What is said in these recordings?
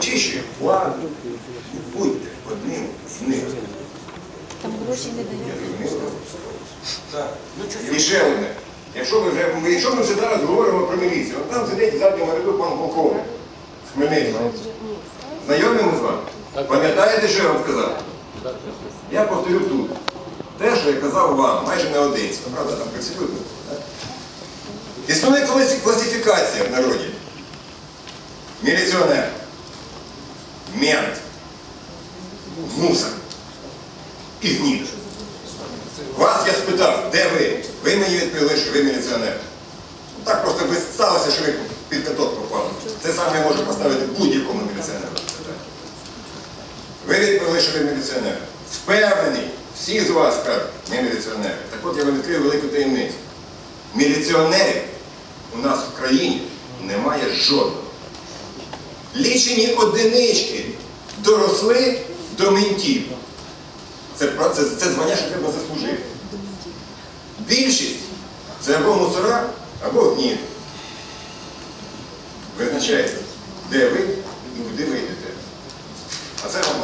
очищує владу. Будьте одним з них. Там гроші не дають. І ще одне. Якщо ми вже, якщо ми вже зараз говоримо про міліцію, от там сидить в задньому ряду пан полковник з Хмельницького. Знайомі ми з вами? Пам'ятаєте, що я вам сказав? Я повторю тут. Те, що я казав вам, майже не один. Правда, там працюють. Існує класифікація в народі. Міліціонер, мент, гуса і гніда. Вас я спитав, де ви? Ви мені відповіли, що ви міліціонер. Ну, Так просто ви сталося, що ви під каток попали. Це саме я можу поставити будь-якому міліціонеру. Ви відповіли, що ви міліціонер. Впевнений, всі з вас кажуть, ми міліціонери. Так от я вам відкрию велику таємницю. Міліціонерів у нас в країні немає жодного. Лічені одинички доросли до ментів. Це, це, це звання, що треба заслужити. Більшість це або мусора, або гнід. Визначається, де ви і куди ви йдете. А це вам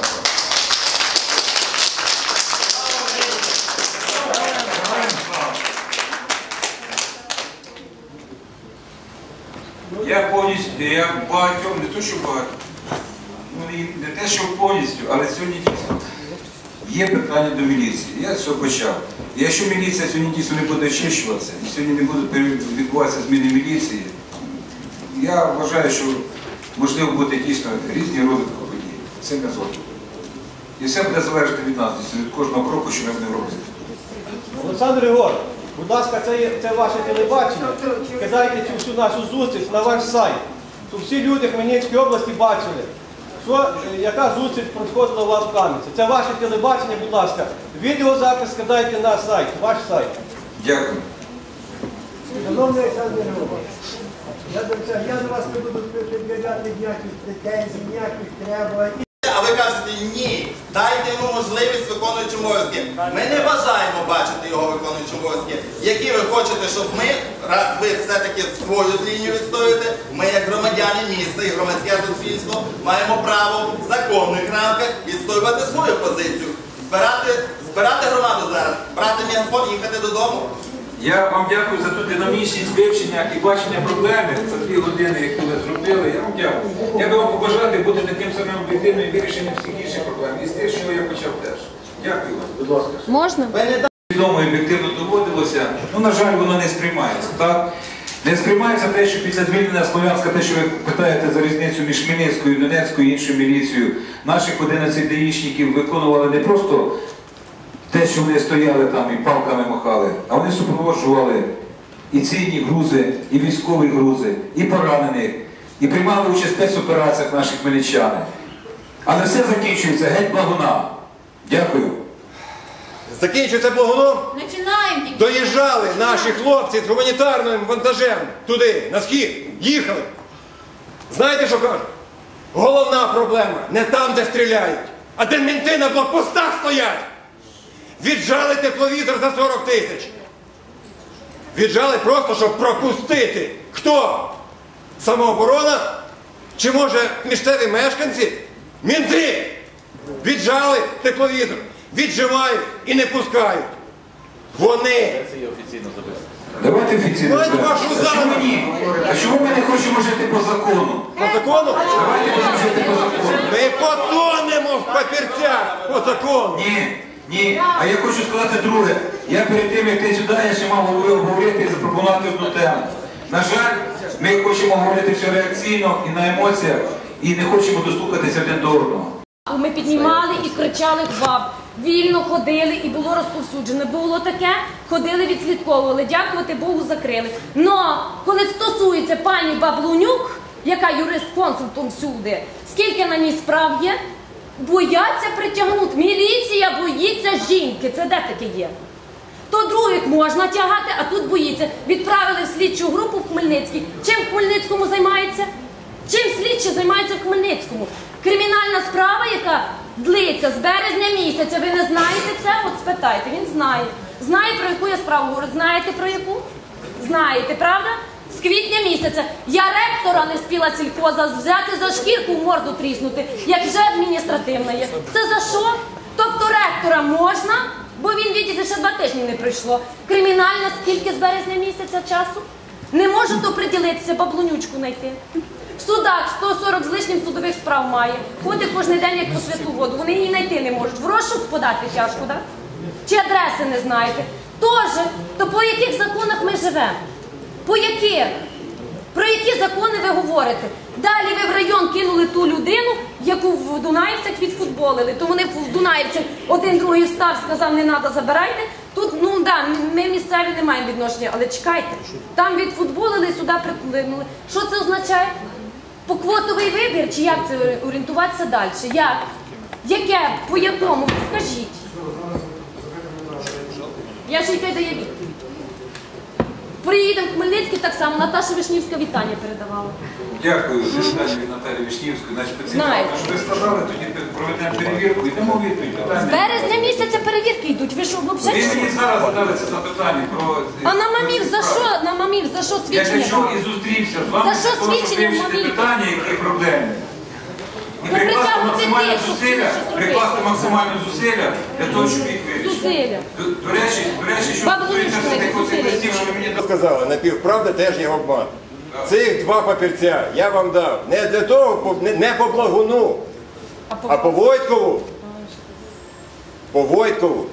Москва. Я багатьом, не то, що багатьом, ну не те, що повністю, але сьогодні дійсно є питання до міліції. Я з цього почав. Якщо міліція сьогодні дійсно не буде очищуватися, і сьогодні не буде відбуватися зміни міліції, я вважаю, що можливо бути дійсно різні розвитки подій. Це не згодом. І все буде залежати від нас, від кожного кроку, що ми будемо робити. Олександр Ігорович, будь ласка, це, це ваше телебачення. Кидайте цю всю нашу зустріч на ваш сайт, щоб всі люди Хмельницької області бачили, що, е, яка зустріч проходила у вас в Кам'янці. Це ваше телебачення, будь ласка. Відеозапис скидайте на сайт, ваш сайт. Дякую. Шановний Олександр Григорович, я до вас не буду пред'являти ніяких претензій, ніяких треба. Ви кажете, ні, дайте йому можливість виконуючим обов'язки. Ми не бажаємо бачити його виконуючим обов'язки. Які ви хочете, щоб ми, раз ви все-таки свою лінію відстоюєте, ми як громадяни міста і громадське суспільство маємо право в законних рамках відстоювати свою позицію. Збирати, збирати громаду зараз, брати мегафон, їхати додому. Я вам дякую за ту динамічність вивчення і бачення проблеми за дві години, які ви зробили. Я вам дякую. Я би вам бути таким самим об'єктивним вирішенням всіх інших проблем. І з тих, що я почав теж. Дякую вам. Будь ласка. Можна? Відомо і об'єктивно доводилося. Ну, на жаль, воно не сприймається. Так? Не сприймається те, що після звільнення Слов'янська, те, що ви питаєте за різницю між Хмельницькою, Донецькою і іншою міліцією, наших 11 даїшників виконували не просто те, що вони стояли там і палками махали, а вони супроводжували і цінні грузи, і військові грузи, і поранених, і приймали участь в спецопераціях наші хмельничани. Але все закінчується геть благона. Дякую. Закінчується благоном. Починаємо тільки. Доїжджали наші хлопці з гуманітарним вантажем туди, на схід, їхали. Знаєте, що кажуть? Головна проблема не там, де стріляють, а де мінти на блокпостах стоять. Віджали тепловізор за 40 тисяч. Віджали просто, щоб пропустити. Хто? Самооборона? Чи може місцеві мешканці? Мінти! Віджали тепловізор, віджимають і не пускають. Вони Давайте офіційно. Давайте вашу А чому А чому ми не хочемо жити по закону? по закону. Давайте будемо жити по закону. Ми потонемо в папірцях по закону. Ні, ні. А я хочу сказати друге. Я перед тим, як ти сюди, я ще мав говорити і запропонувати одну тему. На жаль, ми хочемо говорити все реакційно і на емоціях, і не хочемо достукатися один до одного. Ми піднімали і кричали хваб. Вільно ходили і було розповсюджено. Було таке, ходили, відслідковували. Дякувати Богу, закрили. Но коли стосується пані Баблунюк, яка юрист-консультом всюди, скільки на ній справ є, бояться притягнути. Міліція боїться жінки. Це де таке є? То других можна тягати, а тут боїться. Відправили в слідчу групу в Хмельницький. Чим в Хмельницькому займається? Чим слідчі займаються в Хмельницькому? Кримінальна справа, яка длиться з березня місяця. Ви не знаєте це? От спитайте, він знає. Знає, про яку я справу говорю. Знаєте про яку? Знаєте, правда? З квітня місяця я ректора не спіла сільхоза взяти за шкірку морду тріснути, як вже адміністративна є. Це за що? Тобто ректора можна, бо він відійде ще два тижні не пройшло. Кримінальна скільки з березня місяця часу? Не можуть оприділитися, баблунючку знайти. В судах 140 з лишнім судових справ має. Ходить кожен день як по святу воду. Вони її знайти не можуть. В розшук подати тяжко, так? Чи адреси не знаєте? Тоже, то по яких законах ми живемо? По яких? Про які закони ви говорите? Далі ви в район кинули ту людину, яку в Дунаївцях відфутболили. То вони в Дунаївцях один другий встав, сказав, не треба, забирайте. Тут, ну да, ми місцеві не маємо відношення, але чекайте. Там відфутболили, сюди приплинули. Що це означає? По квотовий вибір, чи як це орієнтуватися далі? Як? Яке? По якому? Скажіть. Я ж яке дає відповідь. Приїдемо в Хмельницький так само, Наташа Вишнівська вітання передавала. Дякую питання від Вишнівської. По цим що ви сказали, тоді проведемо перевірку і дамо відповідь. З Питання. березня місяця перевірки йдуть. Ви що, Ви взагалі? мені зараз задали це запитання про... А на мамів за що? На мамів за що Я свідчення? і зустрівся з вами, За що для того, щоб свідчення мамів? питання, які проблемні. І прикласти максимальні зусилля, прикласти максимальні зусилля для того, щоб їх вирішити. Зусилля. До, речі, до речі, що стосується цих оцих листів, що ви мені дали. сказали, напівправда теж є обман. Цих два папірця я вам дав не для того, не, по благуну, а по Войткову. По Войткову.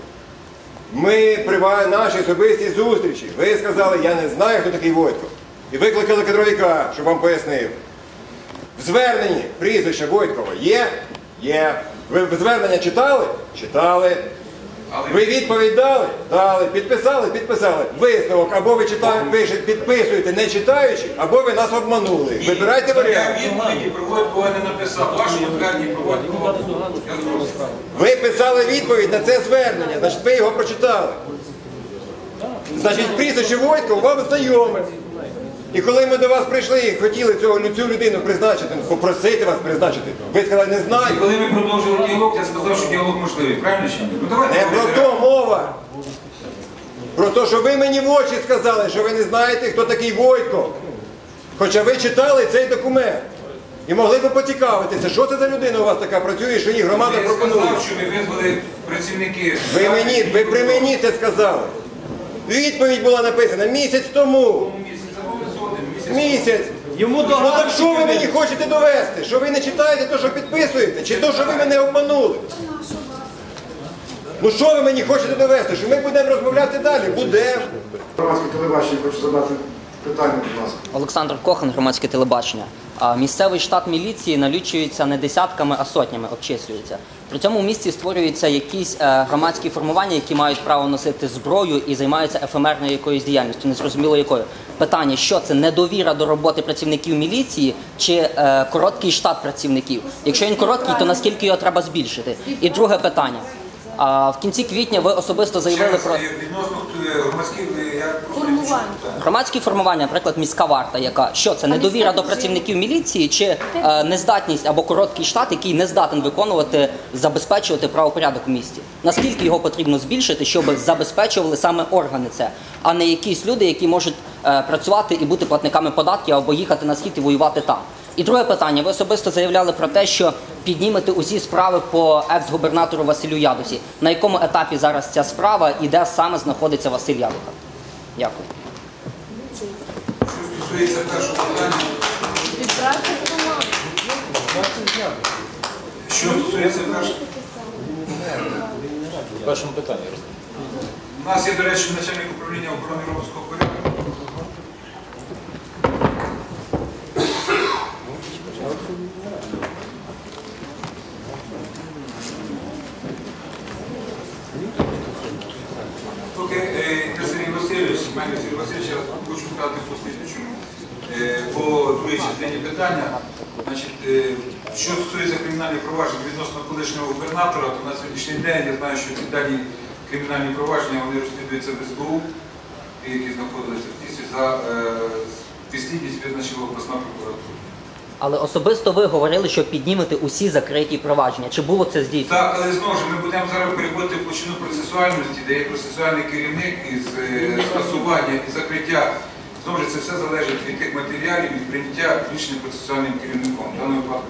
Ми при нашій особистій зустрічі. Ви сказали, я не знаю, хто такий Войтков. І викликали кадровика, щоб вам пояснив. В зверненні прізвище Войткова є? Є. Ви звернення читали? Читали. Ви відповідь дали? Дали. Підписали? Підписали. Висновок. Або ви читаєте, пишете, підписуєте, не читаючи, або ви нас обманули. Вибирайте Я варіант. відповіді Проводькова не написав. Вашому зверненні Проводькова. Я. Ви писали відповідь на це звернення, значить ви його прочитали. Значить, прізвище Войткова вам знайоме. І коли ми до вас прийшли і хотіли цього, цю людину призначити, попросити вас призначити, ви сказали, не І коли ми продовжили діалог, я сказав, що діалог можливий. Правильно чи ні? Ну давайте. Не про то мова. Про те, що ви мені в очі сказали, що ви не знаєте, хто такий Войтко. Хоча ви читали цей документ. І могли б поцікавитися, що це за людина у вас така працює, що їй громада Я пропонує. сказав, що ви визвали працівники. Ви мені, ви при мені це сказали. Відповідь була написана місяць тому. Місяць. Йому Ну так що ви мені хочете довести? Що ви не читаєте те, що підписуєте? Чи то, що ви мене обманули? Ну що ви мені хочете довести? Що ми будемо розмовляти далі? Будемо. Громадське телебачення хочу задати питання, будь ласка. Олександр Кохан, громадське телебачення. Місцевий штат міліції налічується не десятками, а сотнями обчислюється. При цьому в місті створюються якісь е, громадські формування, які мають право носити зброю і займаються ефемерною якоюсь діяльністю, незрозуміло якою. Питання, що це недовіра до роботи працівників міліції чи е, короткий штат працівників? Якщо він короткий, то наскільки його треба збільшити? І друге питання. А, в кінці квітня ви особисто заявили про. Відносно е, громадських, е, Формування. Громадські формування, наприклад, міська варта, яка що це недовіра до працівників міліції чи е, нездатність або короткий штат, який не здатен виконувати, забезпечувати правопорядок в місті. Наскільки його потрібно збільшити, щоб забезпечували саме органи це, а не якісь люди, які можуть е, працювати і бути платниками податків або їхати на схід і воювати там. І друге питання: ви особисто заявляли про те, що піднімете усі справи по екс-губернатору Василю Ядусі. На якому етапі зараз ця справа і де саме знаходиться Василь Ядуха? Дякую. Що стосується першого питання, що стосується першого. першому питанні. У нас є, до речі, начальник управління охорони громадського порядку. Поки е, не Сергій Васильович, мене Сергій Васильович, я хочу сказати послідчу е, по другій частині питання. Значить, е, що стосується кримінальних проваджень відносно колишнього губернатора, то на сьогоднішній день я знаю, що ці дані кримінальні провадження вони розслідуються в СБУ, які знаходилися в тісі за е, підслідність визначила обласна прокуратура. Але особисто ви говорили, що піднімете усі закриті провадження. Чи було це здійснено? Так, але знову ж ми будемо зараз переходити в площину процесуальності, де є процесуальний керівник із е, скасування і закриття Знову ж це все залежить від тих матеріалів, від прийняття рішення процесуальним керівником. В даному випадку.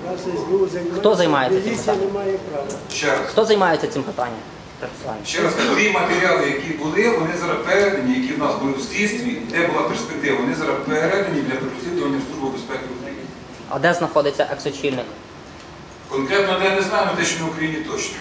Хто займається цим питанням? Ще раз. Хто займається цим питанням? Ще раз ті матеріали, які були, вони зараз передані, які в нас були в слідстві, де була перспектива, вони зараз передані для переслідування в Службу безпеки України. А де знаходиться екс-очільник? Конкретно де не знаємо, те, що на Україні точно.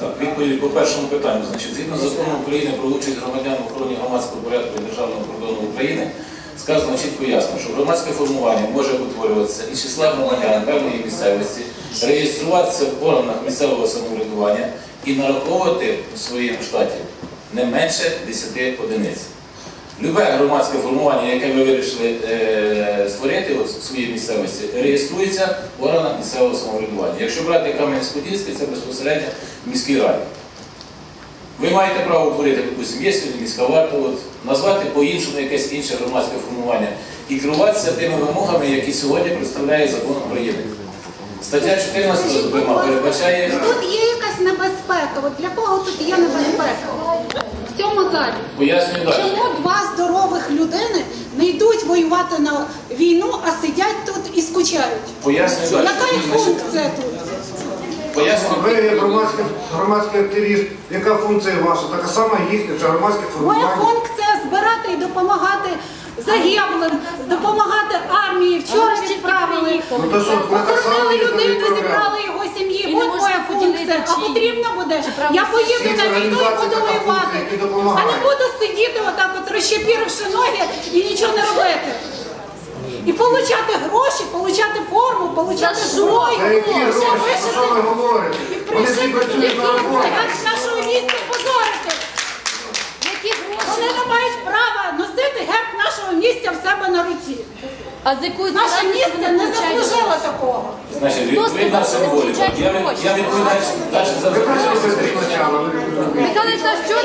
Так, відповідь по першому питанню. Значить, згідно з законом України про участь громадян в охороні громадського порядку і державного кордону України, сказано чітко і ясно, що громадське формування може утворюватися із числа громадян певної місцевості, реєструватися в органах місцевого самоврядування і нараховувати в своєму штаті не менше 10 одиниць. Любе громадське формування, яке ви вирішили е, створити от, в своїй місцевості, реєструється в органах місцевого самоврядування. Якщо брати Кам'янець-Подільський, це безпосередньо в міській раді. Ви маєте право утворити, допустимо, є сьогодні міська варта, от, назвати по-іншому якесь інше громадське формування і керуватися тими вимогами, які сьогодні представляє закон України. Стаття 14, зокрема, передбачає. Тут є якась небезпека. От для кого тут є небезпека? В цьому залі. Пояснюю далі. Чому два здорових людини не йдуть воювати на війну, а сидять тут і скучають? Пояснюю далі. Яка їх функція тут? Пояснюю. Ви як громадський, громадський активіст, яка функція ваша? Така сама їхня, це громадське Моя формування. функція збирати і допомагати загиблим, допомагати армії. Вчора відправили. Ну що, Охоронили людину, зібрали його сім'ї. От моя функція. А потрібно буде. Я поїду на війну і буду воювати. А не буду сидіти отак, от розщепіривши ноги і нічого не робити. І получати гроші, получати форму, получати зброю. Які Все гроші, про вишити. що ви говорите? І Вони всі прийшли працюють на роботі. нашого місця позорити. Які гроші? Вони не мають носити герб нашого місця в себе на руці. А з якою Наше місце не получають заслужило гроші? такого. Значить, Хто відповідна сказав, що не символіка. получають Я, від- гроші? я відповідаю далі за. Михайло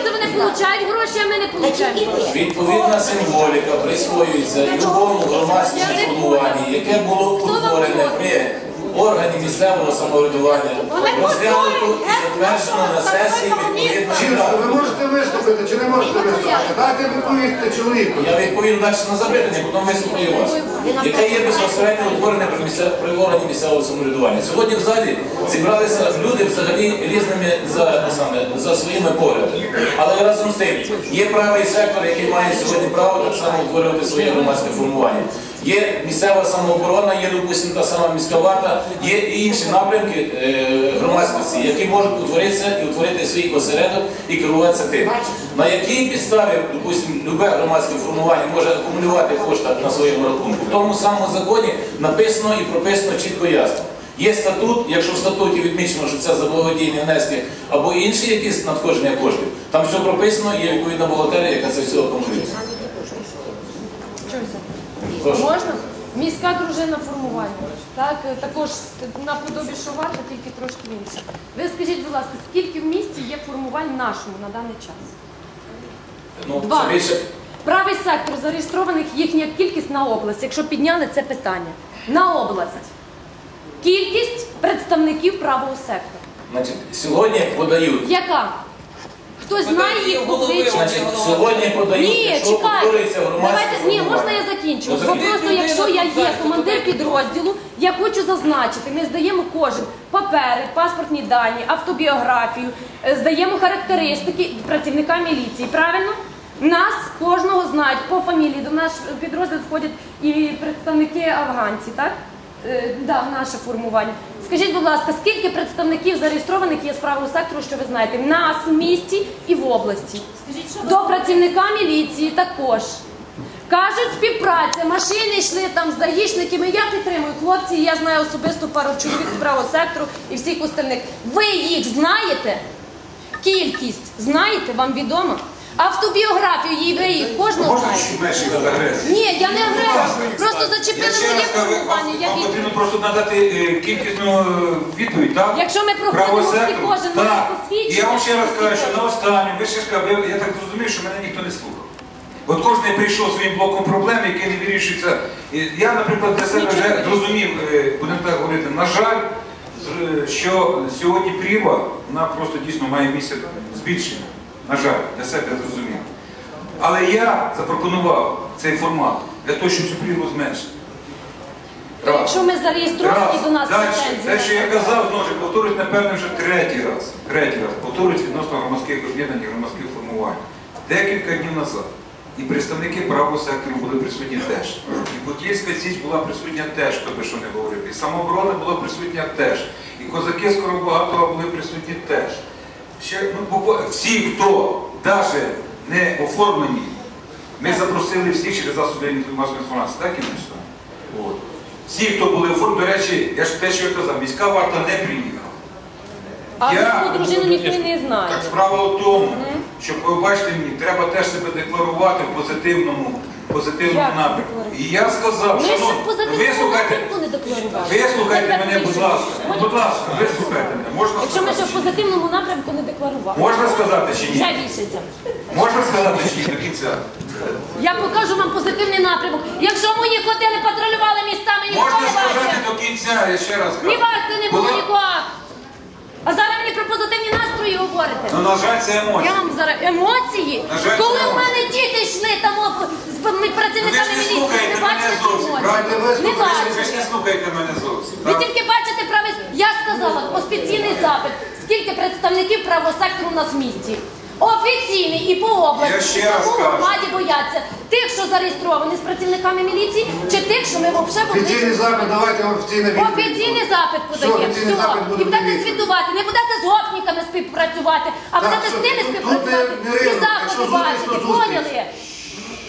це вони получають гроші, а ми не получаємо? Відповідна символіка присвоюється любому громадському формуванні, яке було утворене при органі місцевого самоврядування, розглянуто і затверджено на сесії Жіночко, ви можете виступити чи не можете виступити? Дайте відповісти чоловіку. Я відповім далі на запитання, потім вислухаю вас. Яке є безпосередньо утворене при, місцев... при органі місцевого самоврядування. Сьогодні в залі зібралися люди взагалі різними за, саме, за своїми поглядами. Але разом з тим є правий сектор, який має сьогодні право так само утворювати своє громадське формування. Є місцева самооборона, є, допустимо, та сама міська варта, є і інші напрямки е, громадськості, які можуть утворитися і утворити свій осередок і керуватися тим. На якій підставі, допустимо, любе громадське формування може акумулювати кошти на своєму рахунку. В тому самому законі написано і прописано чітко ясно. Є статут, якщо в статуті відмічено, що це за благодійні внески або інші якісь надходження коштів, там все прописано, є відповідна бухгалтерія, яка це все акумулює. Прошу. Можна? Міська дружина формування. Так, е, також наподобі Шоварта, тільки трошки інше. Ви скажіть, будь ласка, скільки в місті є формувань нашому на даний час? Ну, Два. це більше Правий сектор зареєстрованих їхня кількість на область, якщо підняли це питання. На область. Кількість представників правого сектора. Значить, сьогодні подають. Яка? Хтось знає їх обличчя? Значить, сьогодні подають, Ні, якщо чекайте. Давайте, ні, можна я закінчу. Ну, Бо закінчуй. просто якщо я є командир підрозділу, я хочу зазначити, ми здаємо кожен папери, паспортні дані, автобіографію, е, здаємо характеристики працівника міліції. Правильно? Нас кожного знають по фамілії. До наш підрозділ входять і представники афганці, так? Е, да, наше формування. Скажіть, будь ласка, скільки представників зареєстрованих є з правого сектору, що ви знаєте, в нас в місті і в області? Скажіть До працівника міліції також. Кажуть, співпраця, машини йшли там з даїшниками. Я підтримую хлопці, я знаю особисто пару чоловік з правого сектору і всіх остальних. Ви їх знаєте? Кількість знаєте, вам відомо? Автобіографію її їх кожного Можна знаєте? менше за агресію? Ні, я не агресор. Просто Я зачепили ще моє раз кажу, формування. Я вам від... потрібно просто надати е, кількісну е, відповідь, так? Якщо ми проходимо всі кожен так. має І посвідчення, я вам ще раз кажу, що на останню, ви ще ж кажете, ви- я так зрозумів, що мене ніхто не слухав. От кожен прийшов своїм блоком проблем, які не вирішуються. І Я, наприклад, для себе вже зрозумів, е, будемо так говорити, на жаль, з- що сьогодні прірва, вона просто дійсно має місце збільшення. На жаль, для себе зрозумів. Але я запропонував цей формат для того, щоб цю прірву зменшити. То Якщо ми зареєстровані, до нас Далі, претензій те, що я казав, знову ж напевно, вже третій раз. Третій раз повторюють відносно громадських об'єднань і громадських формувань. Декілька днів назад. І представники правого сектору були присутні теж. І Путівська Січ була присутня теж, хто би що не говорив. І самооборона була присутня теж. І козаки Скоробагатова були присутні теж. Ще, ну, буква- всі, хто навіть не оформлені, ми запросили всіх через засоби масової інформації, так і не От. Всі, хто були оформлені, до речі, я ж те, що я казав, міська варта не приїхала. А Я- свою дружину ніхто не знає. Так справа в тому, що побачите мені, треба теж себе декларувати в позитивному, позитивному Як напрямку. І я сказав, Ми ще шановні, в позитивному вислухайте, напрямку не декларували. вислухайте мене, будь ласка. Будь ласка, вислухайте мене. Можна Якщо ми ще сказати? в позитивному напрямку не декларували. Можна сказати чи ні? Вже вішиться. Можна сказати чи ні до кінця? Я покажу вам позитивний напрямок. Якщо мої котели патрулювали містами, ніхто Можна не сказати бачив. до кінця, я ще раз кажу. Ні варти не було Була- нікого. А зараз про позитивні настрої говорите. Ну, на жаль, це емоції. Я вам зараз емоції. На жаль, Коли це в мене діти йшли там о, з Ви працівниками ж не міліції, слухаєте не мене бачите ці зовсім. Правильно, емоції? ви Не слухаєте, ви ж бачите. не слухаєте мене зовсім. Ви тільки бачите правий. Я сказала офіційний запит. Скільки представників правого сектору у нас в місті? Офіційний і по області. Я ще раз кажу. громаді бояться тих, що зареєстровані з працівниками міліції, чи тих, що ми взагалі Офіційний запит, давайте офіційна відповідь. Офіційний запит подаємо. офіційний запит буде І будете відповідь. звітувати. Не будете з гопниками співпрацювати, а Так, будете з все. тими Тут співпрацювати не- не і заходи Якщо зустріч, бачити. то зустріч. Поняли?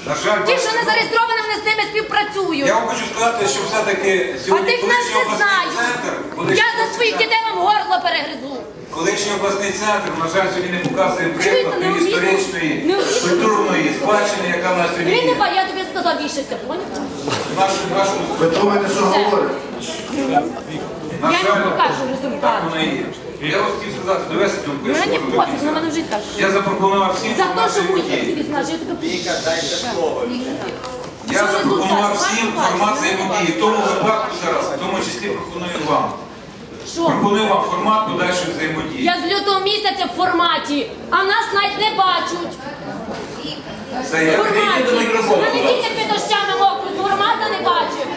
На жаль, Ті, що не зареєстровані, вони з ними співпрацюють. Я вам хочу сказати, що все-таки А сьогодні тих нас колишній не обласний центр, Я колишній за своїх обласний дітей вам горло перегризу. Колишній обласний центр, на жаль, сьогодні не показує приклад тієї історичної, культурної спадщини, яка в нас сьогодні Він не є. ба, я тобі сказав, вішайся, поняв? В нашу- в нашу- Ви думаєте, що говорите? на Я жаль, вам покажу Так результат. воно і є. Я вас хотів сказати, довести думку. я Мені ж можу пофіг, на мене вже так. Я запропонував всім За те, що ти знаєш, я тебе Віка, дайте слово. Я запропонував всім інформацію бачите, події. В тому випадку зараз, в тому числі пропоную вам. Що? Вам формат подальшої взаємодії. Я з лютого місяця в форматі, а нас навіть не бачать. Це я. Форматі. до мікрофону, Мене будь ласка. діти під дощами формата не бачать.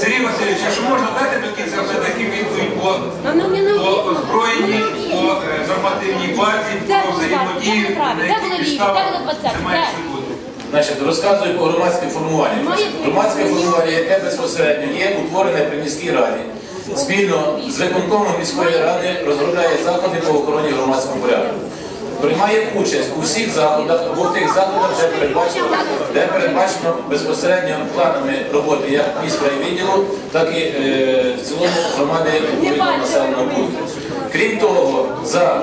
Сергій Васильович, якщо можна, дайте до кінця все-таки відповідь по, Ну, ну, не по необхідно. озброєнні, по е, нормативній базі, Де по були взаємодії? Де були на Де були ліві? підставах Де були двадцяті? це має Де? все бути. Значить, розказую по громадське формування. Має Громадське формування, яке безпосередньо є утворене при міській раді, спільно з виконкомом міської ради розробляє заходи по охороні громадського порядку. Приймає участь у всіх заходах або в тих заходах, де передбачено, де передбачено безпосередньо планами роботи як міськрайвідділу, так і е, в цілому громади населеного пункту. Крім того, за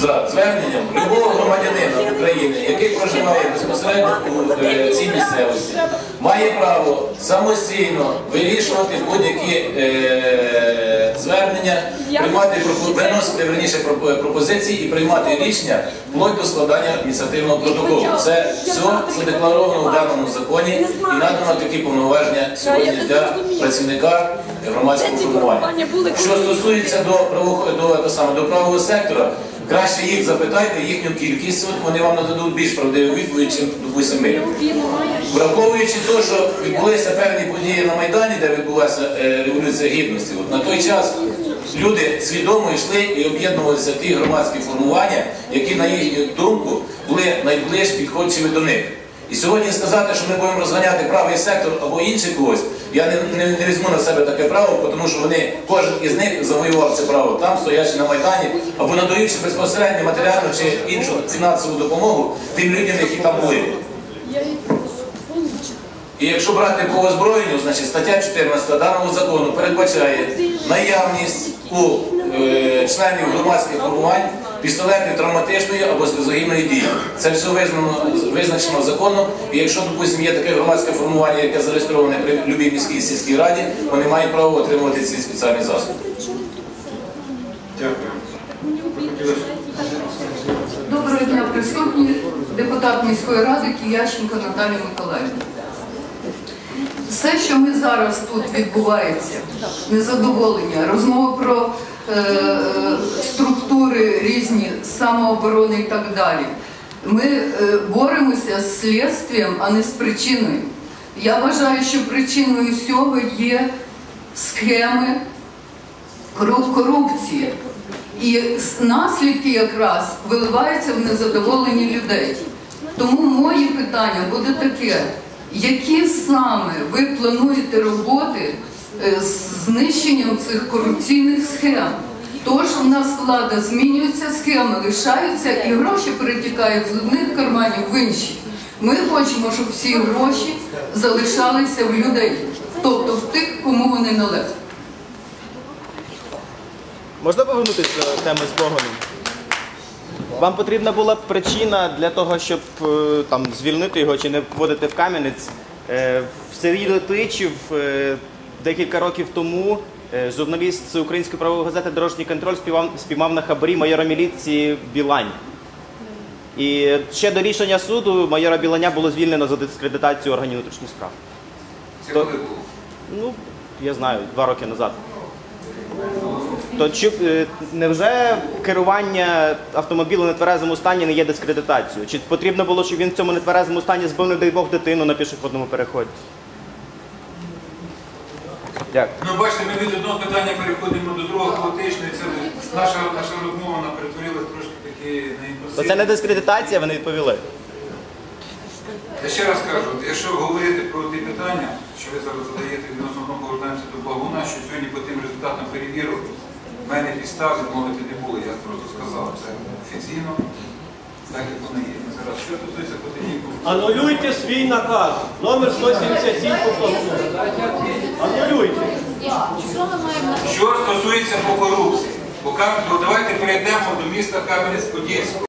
за зверненням любого громадянина України, який проживає безпосередньо у е, цій місцевості, має право самостійно вирішувати будь-які е, звернення, приймати виносити верніше пропозиції і приймати рішення вплоть до складання адміністративного протоколу. Це все задекларовано в даному законі і надано такі повноваження сьогодні для працівника громадського формування. Що стосується до правох- до, саме, до правого сектора, краще їх запитайте, їхню кількість, вони вам нададуть більш правдиву відповідь, чим допустимо, ми. Враховуючи те, що відбулися певні події на Майдані, де відбулася е, революція гідності, от на той час люди свідомо йшли і об'єднувалися ті громадські формування, які, на їхню думку, були найближчі підходчими до них. І сьогодні сказати, що ми будемо розганяти правий сектор або інший когось, я не, не, не візьму на себе таке право, тому що вони, кожен із них завоював це право там, стоячи на Майдані, або надаючи безпосередньо матеріальну чи іншу фінансову допомогу тим людям, які там були. І якщо брати по озброєнню, значить стаття 14 даного закону передбачає наявність у е, членів громадських формувань пістолетів травматичної або сльозогінної дії. Це все визнано, визначено законом. І якщо, допустимо, є таке громадське формування, яке зареєстроване при любій міській сільській раді, вони мають право отримувати ці спеціальні засоби. Дякую. Доброго дня, присутні, депутат міської ради Киященко Наталія Миколаївна. Все, що ми зараз тут відбувається, незадоволення, розмови про структури різні, самооборони і так далі, Ми е, боремося з слідством, а не з причиною. Я вважаю, що причиною всього є схеми корупції. І наслідки якраз виливаються в незадоволені людей. Тому моє питання буде таке: які саме ви плануєте роботи е, з знищенням цих корупційних схем? То, що в нас влада змінюється, схеми лишаються і гроші перетікають з одних карманів в інші. Ми хочемо, щоб всі гроші залишалися в людей, тобто в тих, кому вони належать. Можна повернутися до теми з Богоном? Вам потрібна була причина для того, щоб е, там звільнити його чи не вводити в Кам'янець. Е, В Сергій Летичів е, декілька років тому е, журналіст з української правової газети Дорожній контроль співав, спіймав на хабарі майора міліції Білань. І ще до рішення суду майора Біланя було звільнено за дискредитацію органів внутрішніх справ. Це коли було? Ну, я знаю, два роки назад. То чи е, невже керування автомобілем в нетверезому стані не є дискредитацією? Чи потрібно було, щоб він в цьому нетверезому стані збив, не дай Бог, дитину на пішохідному переході? Дякую. Ну, бачите, ми від одного питання переходимо до другого хаотично, і це наша, наша розмова вона перетворилась трошки таки на То це не дискредитація, ви не відповіли. Я ще раз кажу, якщо говорити про ті питання, що ви зараз задаєте відносно одного повертаємося до Багуна, що сьогодні по тим результатам перевірок в мене підстав відмовити не було. Я просто сказав це офіційно, так як воно є. Зараз що стосується Котенівку, Анулюйте свій наказ. Номер 177 по Пластуну. Анулюйте. що стосується по корупції, Бо кажуть, ну, давайте перейдемо до міста Кам'янець-Подільського.